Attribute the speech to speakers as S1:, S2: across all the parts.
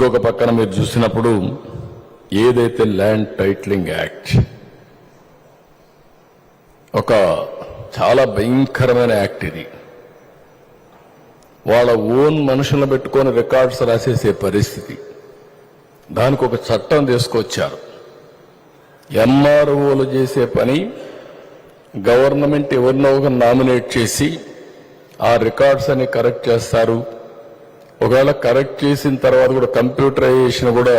S1: ఇంకొక పక్కన మీరు చూసినప్పుడు ఏదైతే ల్యాండ్ టైటిలింగ్ యాక్ట్ ఒక చాలా భయంకరమైన యాక్ట్ ఇది. వాళ్ళ ఓన్ మనుషులను పెట్టుకొని రికార్డ్స్ రాసేసే పరిస్థితి. దానికి ఒక చట్టం తీసుకొచ్చారు. ఎంఆర్ఓలు చేసే పని గవర్నమెంట్ ఎవరినో ఒక నామినేట్ చేసి ఆ రికార్డ్స్ అని కరెక్ట్ చేస్తారు. ఒకవేళ కరెక్ట్ చేసిన తర్వాత కూడా కంప్యూటరైజేషన్ కూడా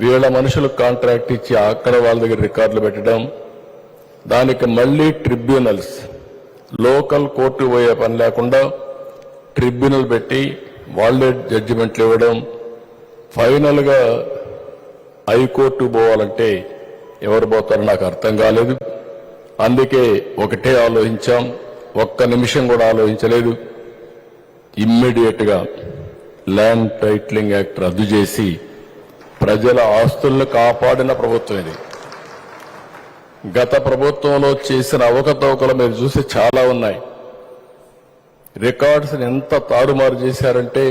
S1: వీళ్ళ మనుషులకు కాంట్రాక్ట్ ఇచ్చి అక్కడ వాళ్ళ దగ్గర రికార్డులు పెట్టడం దానికి మళ్ళీ ట్రిబ్యునల్స్ లోకల్ కోర్టు పోయే పని లేకుండా ట్రిబ్యునల్ పెట్టి వాళ్ళే జడ్జిమెంట్లు ఇవ్వడం. ఫైనల్గా హైకోర్టు పోవాలంటే ఎవరు పోతారో నాకు అర్థం కాలేదు. అందుకే ఒకటే ఆలోచించాం ఒక్క నిమిషం కూడా ఆలోచించలేదు. ఇమ్మీడియట్గా ల్యాండ్ టైటిలింగ్ యాక్ట్ రద్దు చేసి ప్రజల ఆస్తులను కాపాడిన ప్రభుత్వం ఇది. గత ప్రభుత్వంలో చేసిన అవకతవకలు మీరు చూసి చాలా ఉన్నాయి. రికార్డ్స్ని ఎంత తారుమారు చేశారంటే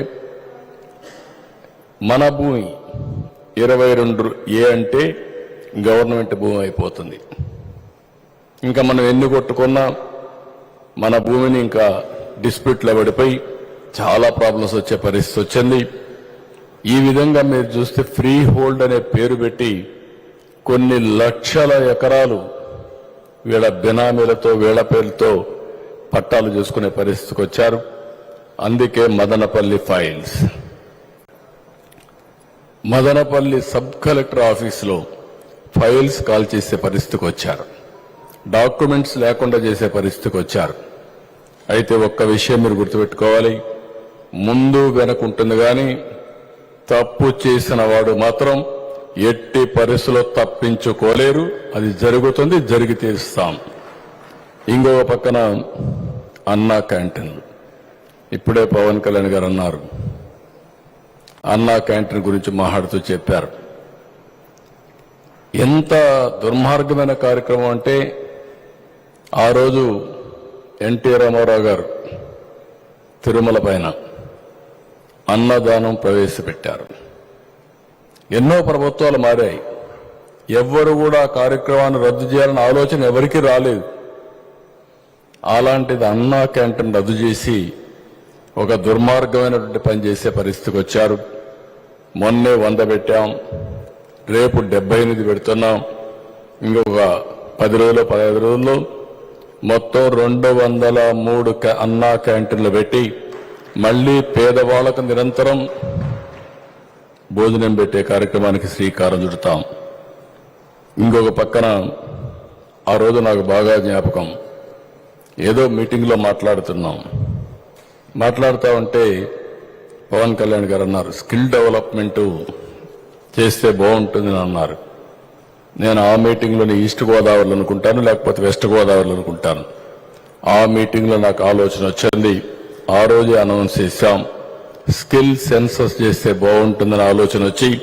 S1: మన భూమి ఇరవై రెండు ఏ అంటే గవర్నమెంట్ భూమి అయిపోతుంది. ఇంకా మనం ఎన్ని కొట్టుకున్నా మన భూమిని ఇంకా డిస్ప్యూట్లో పడిపోయి చాలా ప్రాబ్లమ్స్ వచ్చే పరిస్థితి వచ్చింది. ఈ విధంగా మీరు చూస్తే ఫ్రీ హోల్డ్ అనే పేరు పెట్టి కొన్ని లక్షల ఎకరాలు వీళ్ళ బినామీలతో వీళ్ళ పేర్లతో పట్టాలు చూసుకునే పరిస్థితికి వచ్చారు. అందుకే Madanapalle files Madanapalle sub collector ఆఫీసులో ఫైల్స్ కాల్ చేసే పరిస్థితికి వచ్చారు. డాక్యుమెంట్స్ లేకుండా చేసే పరిస్థితికి వచ్చారు. అయితే ఒక్క విషయం మీరు గుర్తుపెట్టుకోవాలి. ముందు వెనక ఉంటుంది కానీ తప్పు చేసిన వాడు మాత్రం ఎట్టి పరిస్థితుల్లో తప్పించుకోలేరు. అది జరుగుతుంది జరిగి తీరుస్తాం ఇంకొక పక్కన అన్నా క్యాంటీన్. ఇప్పుడే పవన్ కళ్యాణ్ గారు అన్నారు. అన్నా క్యాంటీన్ గురించి మాట్లాడుతూ చెప్పారు. ఎంత దుర్మార్గమైన కార్యక్రమం అంటే ఆ రోజు ఎన్టీ రామారావు గారు తిరుమల పైన అన్నదానం ప్రవేశపెట్టారు. ఎన్నో ప్రభుత్వాలు మారాయి. ఎవ్వరు కూడా కార్యక్రమాన్ని రద్దు చేయాలని ఆలోచన ఎవరికీ రాలేదు. అలాంటిది అన్నా క్యాంటీన్ రద్దు చేసి ఒక దుర్మార్గమైనటువంటి పని చేసే పరిస్థితికి వచ్చారు. మొన్నే వంద పెట్టాం. రేపు డెబ్బై ఎనిమిది పెడుతున్నాం. ఇంకొక పది రోజులు పదహైదు రోజుల్లో మొత్తం రెండు వందల మూడు అన్నా క్యాంటీన్లు పెట్టి మళ్ళీ పేదవాళ్ళకు నిరంతరం భోజనం పెట్టే కార్యక్రమానికి శ్రీకారం చుడతాం. ఇంకొక పక్కన ఆ రోజు నాకు బాగా జ్ఞాపకం. ఏదో మీటింగ్లో మాట్లాడుతున్నాం. మాట్లాడుతూ ఉంటే పవన్ కళ్యాణ్ గారు అన్నారు స్కిల్ డెవలప్మెంట్ చేస్తే బాగుంటుందని అన్నారు. నేను ఆ మీటింగ్లోని ఈస్ట్ గోదావరిలో అనుకుంటాను లేకపోతే వెస్ట్ గోదావరిలో అనుకుంటాను. ఆ మీటింగ్లో నాకు ఆలోచన వచ్చింది. ఆ రోజే అనౌన్స్ చేశాం. స్కిల్ సెన్సస్ చేస్తే బాగుంటుందని ఆలోచన వచ్చి